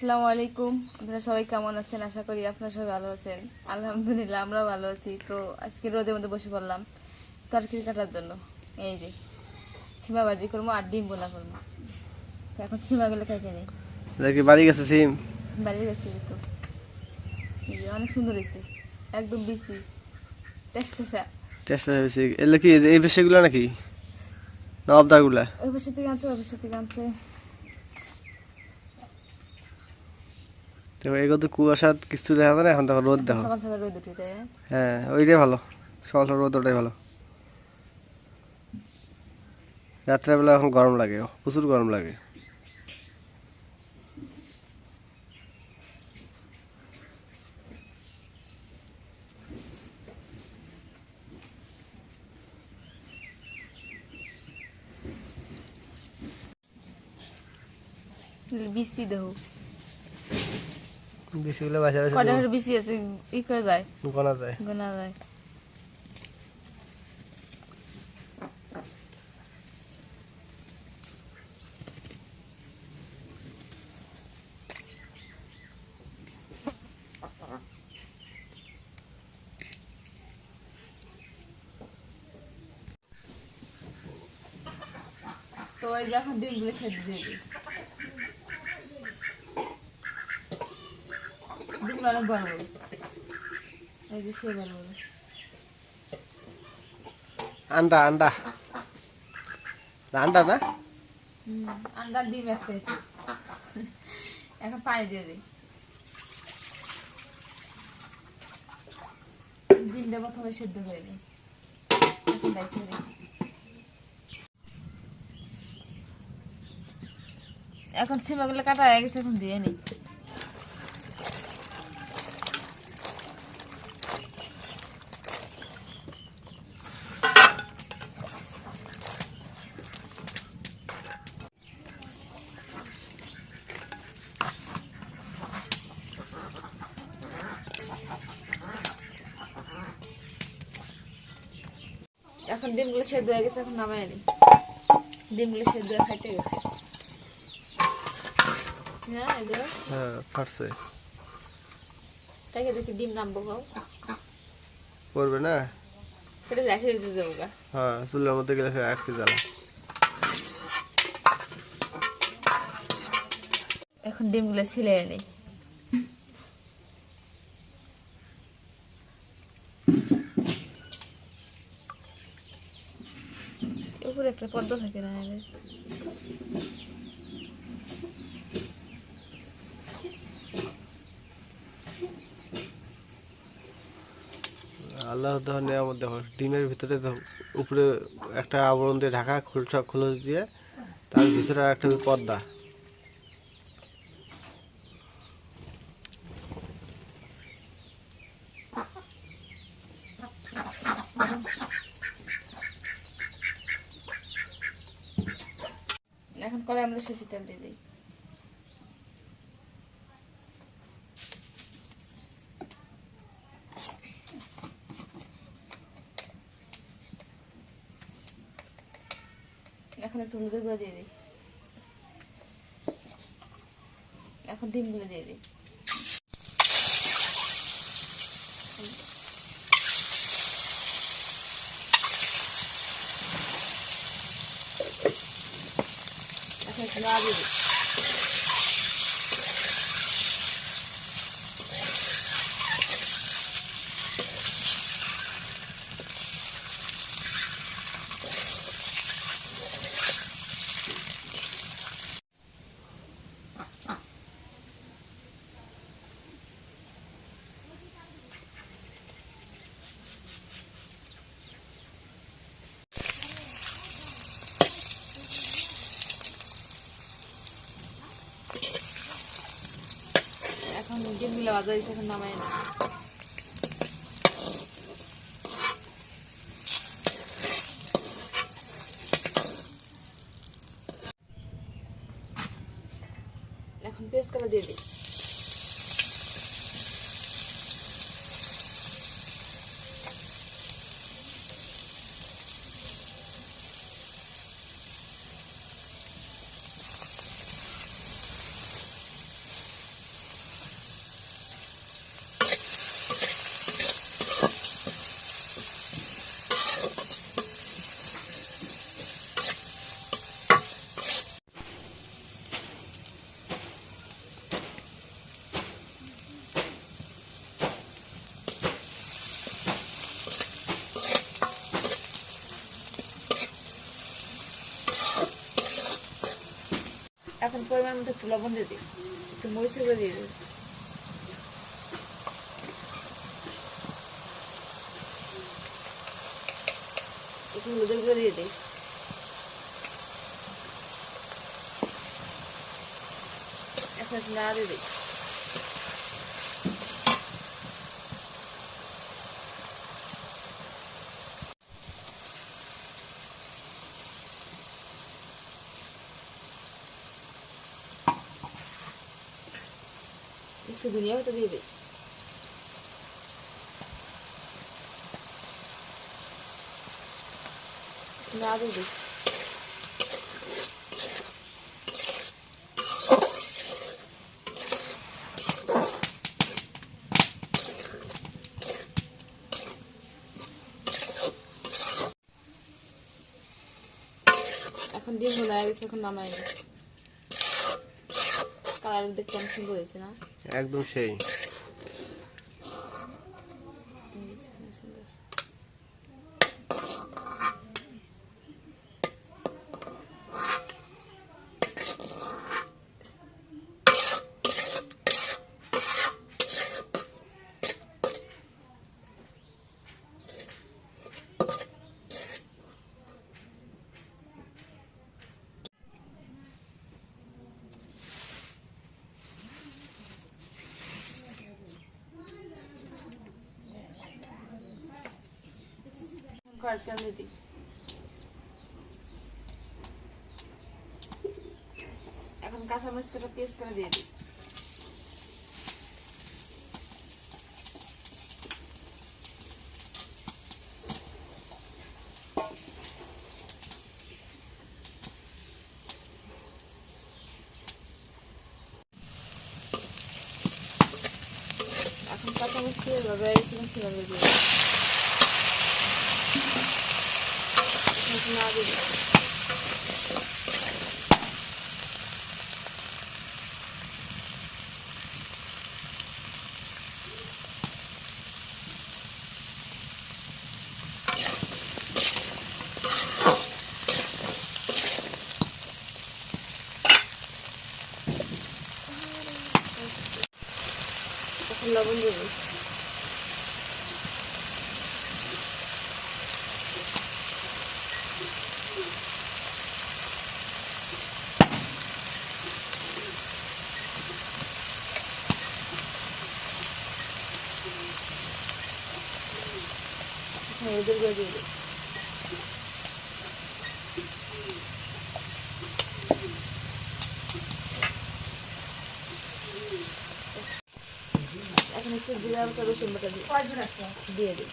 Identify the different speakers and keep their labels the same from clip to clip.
Speaker 1: আসসালামু আলাইকুম। আপনারা সবাই কেমন আছেন? আশা করি আপনারা সবাই ভালো আছেন। আলহামদুলিল্লাহ আমরা ভালো আছি। তো আজকে রোদের মধ্যে বসে পড়লাম তরকারি কাটার জন্য। এই যে ছিমা বাজি করব আর ডিম বোনা করব। এখন ছিমাগুলো কেটে নিই
Speaker 2: দেখি বাড়ি গেছে সিম?
Speaker 1: বাড়ির গেছে তো। অনেক সুন্দর হয়েছে। একদম বিসি টেস্টেসা
Speaker 2: চেষ্টা হয়েছে এগুলো কি এই বেশিগুলো নাকি? না অবদারগুলা?
Speaker 1: ওই পাশে থেকে আনছে ওই পাশে থেকে আনছে।
Speaker 2: তো এগুলো তো কুয়াশা কিছু দেখা যায় না? এখন রোদ দেখো।
Speaker 1: রোদ না?
Speaker 2: হ্যাঁ ওইটাই ভালো। সকাল সকাল রোদ ওটাই ভালো। রাত্রেবেলা এখন গরম লাগে প্রচুর গরম লাগে।
Speaker 1: বিসি দেহ।
Speaker 2: বেশিগুলো বাসা বাসা
Speaker 1: করে বিসি আছে? ই করে যায়?
Speaker 2: গোনা যায়।
Speaker 1: গোনা যায়। তো ওই যখন ডিমগুলো সেদ্ধ দিয়ে অনেক বড় বড় এই যে সে বড় বড়
Speaker 2: আন্ডা আন্ডা। আন্ডা না?
Speaker 1: আন্ডার ডিম এক পেয়েছি এখন পানি দিয়ে দিই। ডিমটা প্রথমে সেদ্ধ করে দিই এখন দেখে দিই এখন ছিমাগুলো কাটা হয়ে গেছে এখন দিয়ে নিই। এখন ডিমগুলো সেদ্ধ হয়ে গেছে এখন নামাই নিই ডিমগুলো সেদ্ধ হয়ে ফাটে গেছে। হ্যাঁ এগুলো?
Speaker 2: হ্যাঁ ফাটছে।
Speaker 1: তাকে দেখি ডিম নামবো খাও
Speaker 2: পড়বে না?
Speaker 1: এটা রেখে দিতে যাব
Speaker 2: হ্যাঁ চুলের মধ্যে গেলে ফের আটকে জ্বালা
Speaker 1: এখন ডিমগুলো ছিলে নিই পর্দা থাকে না।
Speaker 2: আল্লাহ নিয়ামত দেখো, ডিমের ভিতরে উপরে একটা আবরণ দিয়ে ঢাকা খোলসা খোলস দিয়ে তার ভিতরে একটা পর্দা
Speaker 1: এখন করে আমরা সরষে তেল দিয়ে দিই এখন একটু হলুদের গুঁড়ো দিয়ে দিই। এখন ডিমগুলো দিয়ে দিই। এখন একটু না দিয়ে দিই এখন ডিমগুলো যায় সেখানে নামাই না পরিমাণ মতো একটু লবণ দিয়ে দিই একটু মরিচের গুঁড়ো দিয়ে দিই একটু হলুদের গুঁড়ো দিয়ে দিই এখন না দিয়ে দিই ধনিয়া পাতা দিয়ে দিই দিয়ে দিই এখন হয়ে গেছে এখন নামাই কালার দেখতে অনেক সুন্দর হয়েছে না।
Speaker 2: একদম সেই।
Speaker 1: চালিয়ে দিই। এখন কাঁচামরিচ কাটা পেস্ট করে দিয়ে দিই। এখন কাঁচামরিচ দিয়ে এভাবে এখানে সেভাবে দিয়ে দিই। এখন না দিই এখন হলুদের গুঁড়ো দিয়ে দিই। এখন একটু জিরা বাটা রসুন বাটা দিই দিয়ে দিই।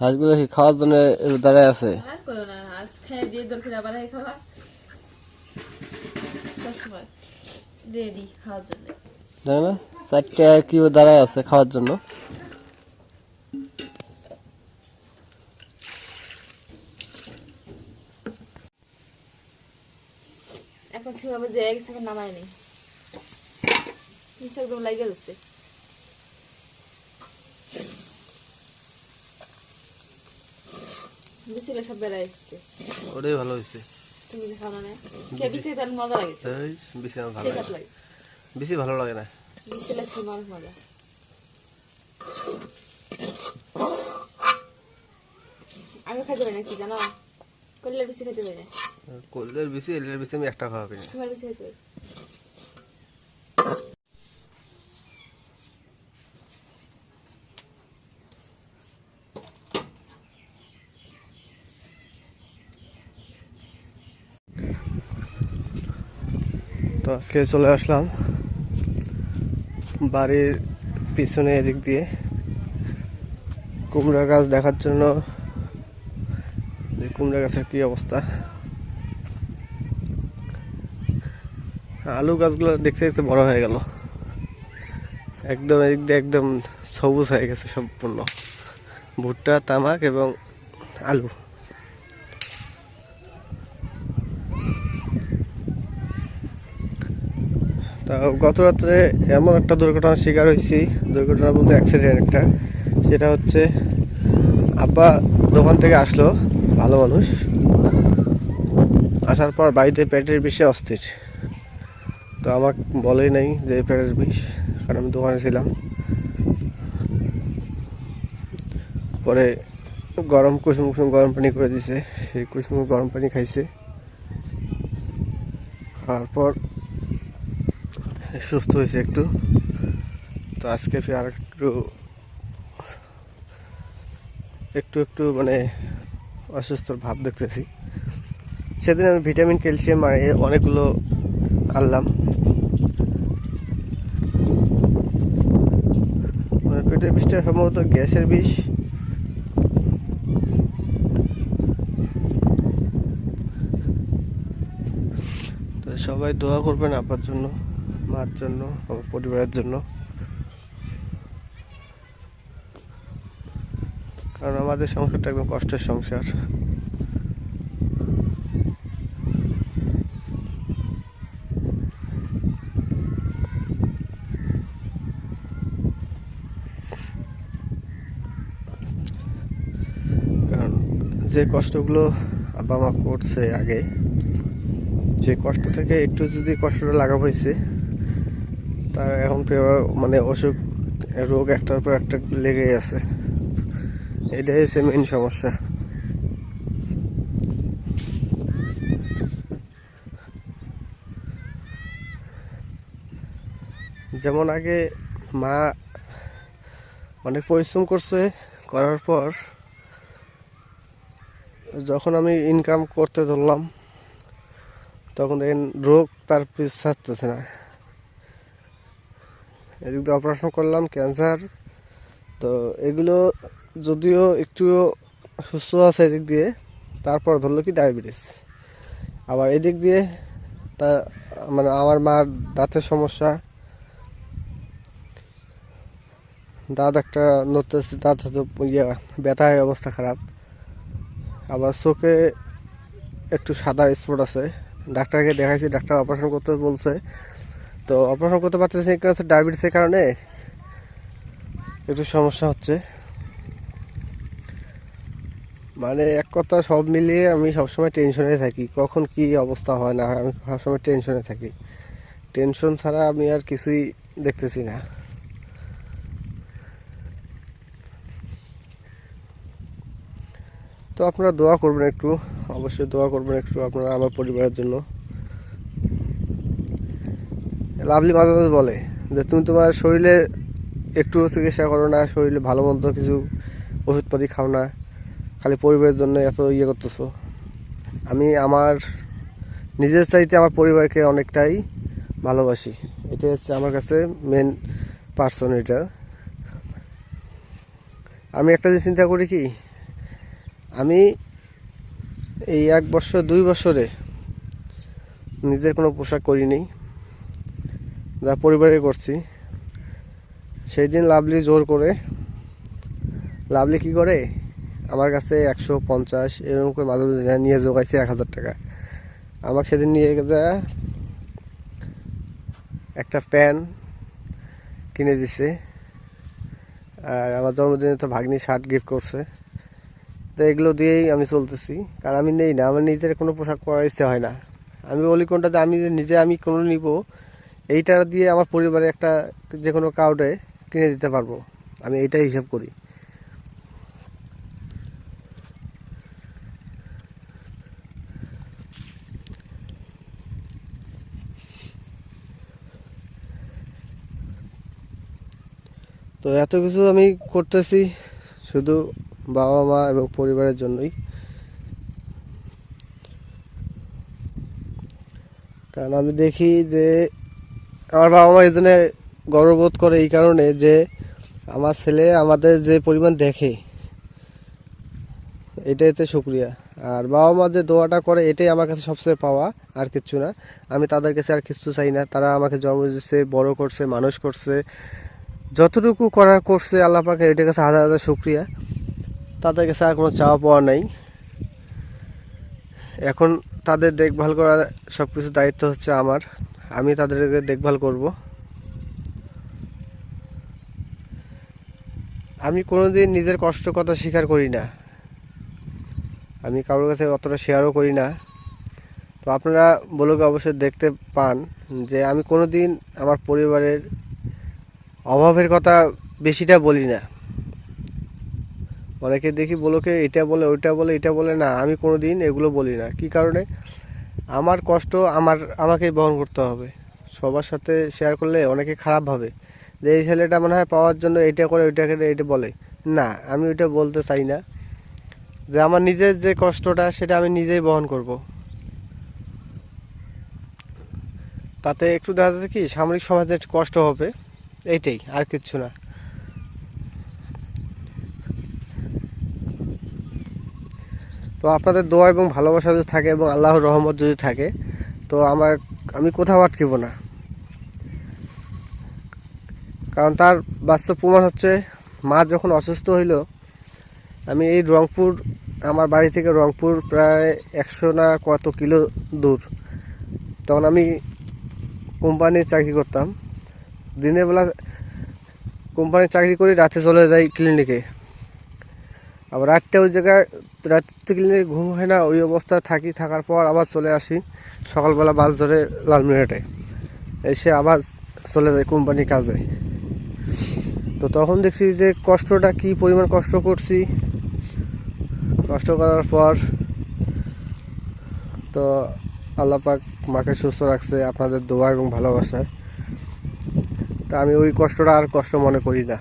Speaker 2: হাঁসগুলো কি খাওয়ার জন্য দাঁড়ায় আছে?
Speaker 1: খেয়ে দিয়ে দরকার আবার খাওয়া সবসময় রেডি খাওয়ার জন্য।
Speaker 2: তাই না? চারটে কি দাঁড়ায় আছে খাওয়ার জন্য?
Speaker 1: এখন সেভাবে যে নামায় নেই নিচে একদম লাগে যাচ্ছে বিচিটা সব বেড়াই এসছে।
Speaker 2: ওটাই ভালো হয়েছে।
Speaker 1: তুমি যে খাও না কে বিচি তার মজা লাগে?
Speaker 2: এই বেশি আমার ভালো লাগে। বেশি ভালো লাগে না।
Speaker 1: লাগছে অনেক মজা। আমি খাইতে পারি না কি জানো? কল্যাণ বিচি খেতে পারি না।
Speaker 2: কলের বেশি এলের বেশি আমি একটা খাওয়া কিনা
Speaker 1: তোমার বিচি খেতে পারি?
Speaker 2: তো আজকে চলে আসলাম বাড়ির পিছনে এদিক দিয়ে। কুমড়া গাছ দেখার জন্য। যে কুমড়া গাছের কি অবস্থা। আলু গাছগুলো দেখতে দেখতে বড় হয়ে গেল। একদম এদিক দিয়ে একদম সবুজ হয়ে গেছে সম্পূর্ণ। ভুট্টা, তামাক এবং আলু। গত রাত্রে এমন একটা দুর্ঘটনার শিকার হয়েছি। দুর্ঘটনা বলতে অ্যাক্সিডেন্ট একটা। সেটা হচ্ছে, আব্বা দোকান থেকে আসলো, ভালো মানুষ। আসার পর বাড়িতে পেটের বিষে অস্থির। তো আমাকে বলেই নাই যে পেটের বিষ, কারণ আমি দোকানে ছিলাম। পরে গরম কুসুম কুসুম গরম পানি করে দিছে। সেই কুসুম গরম পানি খাইছে। খাওয়ার পর সুস্থ হয়েছে একটু। তো আজকে ফির আর একটু একটু একটু মানে অসুস্থর ভাব দেখতেছি। সেদিন আমি ভিটামিন, ক্যালসিয়াম আর অনেকগুলো আনলাম। মানে পেটের বিষটা সম্ভবত গ্যাসের বিষ। তো সবাই দোয়া করবেন আপার জন্য। মার জন্য আমার পরিবারের জন্য। কারণ আমাদের সংসারটা একদম কষ্টের সংসার। কারণ যে কষ্টগুলো আব্বা মা করছে আগে, যে কষ্ট থেকে একটু যদি কষ্টটা লাঘব হয়েছে তার এখন মানে অসুখ, রোগ একটার পর একটা লেগেই আছে। এটাই হচ্ছে মেন সমস্যা। যেমন আগে মা অনেক পরিশ্রম করছে, করার পর যখন আমি ইনকাম করতে ধরলাম, তখন দেখেন রোগ তার পিছ ছাড়তেছে না। এদিক দিয়ে অপারেশন করলাম ক্যান্সার তো এগুলো যদিও একটু সুস্থ আছে এদিক দিয়ে, তারপর ধরলো কি ডায়াবেটিস আবার এদিক দিয়ে তা মানে আমার মার দাঁতের সমস্যা। দাঁত একটা নড়তেছে, দাঁত হয়তো ইয়ে ব্যথায় অবস্থা খারাপ। আবার চোখে একটু সাদা স্পট আছে। ডাক্তারকে দেখাইছি, ডাক্তার অপারেশন করতে বলছে। তো অপারেশন করতে পারতেছি কারণ হচ্ছে ডায়াবেটিসের কারণে একটু সমস্যা হচ্ছে। মানে এক কথা, সব মিলিয়ে আমি সবসময় টেনশনে থাকি, কখন কি অবস্থা হয় না আমি সবসময় টেনশনে থাকি। টেনশন ছাড়া আমি আর কিছুই দেখতেছি না। তো আপনারা দোয়া করবেন একটু, অবশ্যই দোয়া করবেন একটু আপনারা আমার পরিবারের জন্য। লাভলি মাঝে মাঝে বলে যে, তুমি তোমার শরীরে একটু চিকিৎসা করো না, শরীরে ভালো মন্দ কিছু ওষুধপাতি খাও না, খালি পরিবারের জন্য এত ইয়ে করতেছো। আমি আমার নিজের চাইতে আমার পরিবারকে অনেকটাই ভালোবাসি। এটা হচ্ছে আমার কাছে মেন পার্সন এটা। আমি একটা যে চিন্তা করি কি, আমি এই এক বছর, দুই বছরে নিজের কোনো পোশাক করিনি যা পরিবারে করছি। সেই দিন লাভলি জোর করে, লাভলি কি করে? আমার কাছে একশো পঞ্চাশ, এরকম করে মাঝে নিয়ে জোগাইছে এক হাজার টাকা। আমাকে সেদিন নিয়ে যা একটা প্যান কিনে দিছে। আর আমার জন্মদিনে তো ভাগ্নি শার্ট গিফট করছে। তো এগুলো দিয়েই আমি চলতেছি। কারণ আমি নেই না, আমার নিজের কোনো পোশাক পরার ইচ্ছে হয় না। আমি বলি কোনটাতে আমি নিজে আমি কোনো নিব এইটা দিয়ে আমার পরিবারে একটা যে কোনো কাউডে কিনে দিতে পারব। আমি এইটাই হিসাব করি। তো এত কিছু আমি করতেছি শুধু বাবা মা এবং পরিবারের জন্যই। কারণ আমি দেখি যে আমার বাবা মা এই জন্য গর্ববোধ করে এই কারণে যে আমার ছেলে আমাদের যে পরিমাণ দেখে, এটাই এটাইতে শুক্রিয়া। আর বাবা মা যে দোয়াটা করে, এটাই আমার কাছে সবচেয়ে পাওয়া, আর কিচ্ছু না। আমি তাদের কাছে আর কিছু চাই না। তারা আমাকে জন্ম দিচ্ছে বড় করছে, মানুষ করছে। যতটুকু করার করছে আল্লাহ পাকে এটার কাছে হাজার হাজার শুক্রিয়া। তাদের কাছে আর কোনো চাওয়া পাওয়া নাই। এখন তাদের দেখভাল করা সব কিছু দায়িত্ব হচ্ছে আমার। আমি তাদেরকে দেখভাল করব। আমি কোনোদিন নিজের কষ্ট কথা স্বীকার করি না। আমি কারোর কাছে অতটা শেয়ারও করি না। তো আপনারা বলোকে অবশ্যই দেখতে পান যে আমি কোনোদিন আমার পরিবারের অভাবের কথা বেশিটা বলি না। অনেকে দেখি বলোকে এটা বলে, ওইটা বলে, এটা বলে। না, আমি কোনোদিন এগুলো বলি না। কি কারণে? আমার কষ্ট আমার আমাকেই বহন করতে হবে। সবার সাথে শেয়ার করলে অনেকে খারাপ ভাবে। যে এই ছেলেটা মনে হয় পাওয়ার জন্য এটা করে, ওইটা করে এটা বলে। না, আমি ওইটা বলতে চাই না। যে আমার নিজের যে কষ্টটা, সেটা আমি নিজেই বহন করব। তাতে একটু দেখা যাচ্ছে কি, সামরিক সমাজে একটু কষ্ট হবে। এইটাই, আর কিচ্ছু না। তো আপনাদের দোয়া এবং ভালোবাসা যদি থাকে এবং আল্লাহর রহমত যদি থাকে, তো আমার, আমি কোথাও আটকিব না। কারণ তার বাস্তব প্রমাণ হচ্ছে, মা যখন অসুস্থ হইল, আমি এই রংপুর, আমার বাড়ি থেকে রংপুর প্রায় একশো না কত কিলো দূর। তখন আমি কোম্পানির চাকরি করতাম। দিনের বেলা কোম্পানির চাকরি করি রাতে চলে যাই ক্লিনিকে। আবার রাতটা ওই জায়গায় রাত্রে ক্লিনিকে ঘুম হয় না, ওই অবস্থায় থাকি, থাকার পর আবার চলে আসি সকালবেলা বাস ধরে লালমিনহাটে। এসে আবার চলে যায় কোম্পানি কাজে। তো তখন দেখছি যে কষ্টটা কি পরিমাণ কষ্ট করছি। কষ্ট করার পর তো আল্লাপাক মাকে সুস্থ রাখছে, আপনাদের দোয়া এবং ভালোবাসায়। তা আমি ওই কষ্টটা আর কষ্ট মনে করি না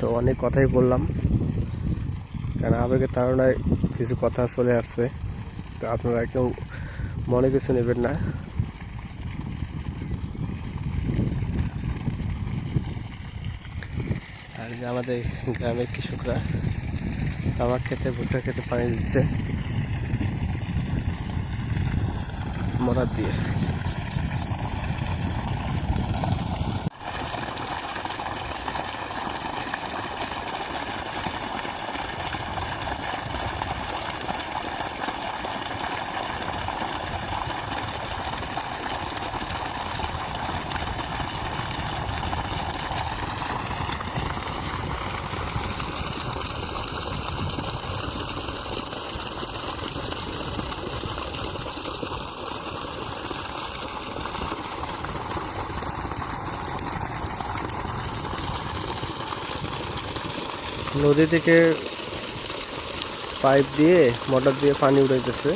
Speaker 2: তো অনেক কথাই বললাম। কেন আবেগের তাড়নায় কিছু কথা চলে আসছে। তো আপনারা কেউ মনে কিছু নেবেন না। আর যে আমাদের গ্রামের কৃষকরা তামাক খেতে, ভুট্টা খেতে পানি দিচ্ছে। মরার দিয়ে। নদী থেকে পাইপ দিয়ে মোটর দিয়ে পানি উড়াইতেছে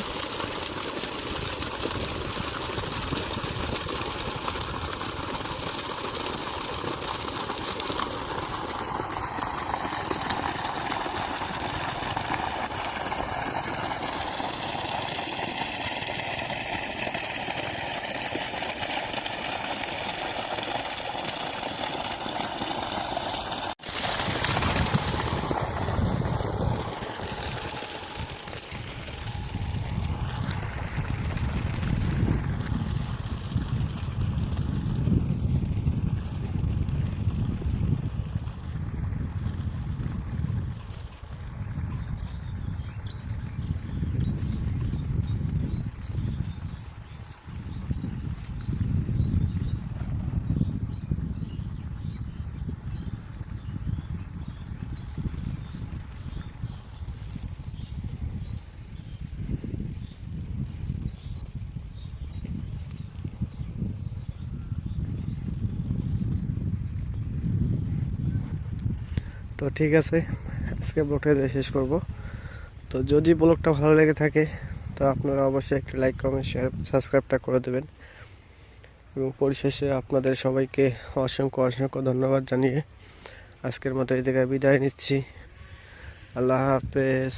Speaker 2: তো ঠিক আছে, আজকে ব্লগটা শেষ করব। তো যদি ব্লগটা ভালো লেগে থাকে, তো আপনারা অবশ্যই একটা লাইক কমেন্ট শেয়ার সাবস্ক্রাইবটা করে দেবেন। এবং পরিশেষে আপনাদের সবাইকে অসংখ্য অসংখ্য ধন্যবাদ জানিয়ে আজকের মতো এই জায়গায় বিদায় নিচ্ছি। আল্লাহ হাফেজ।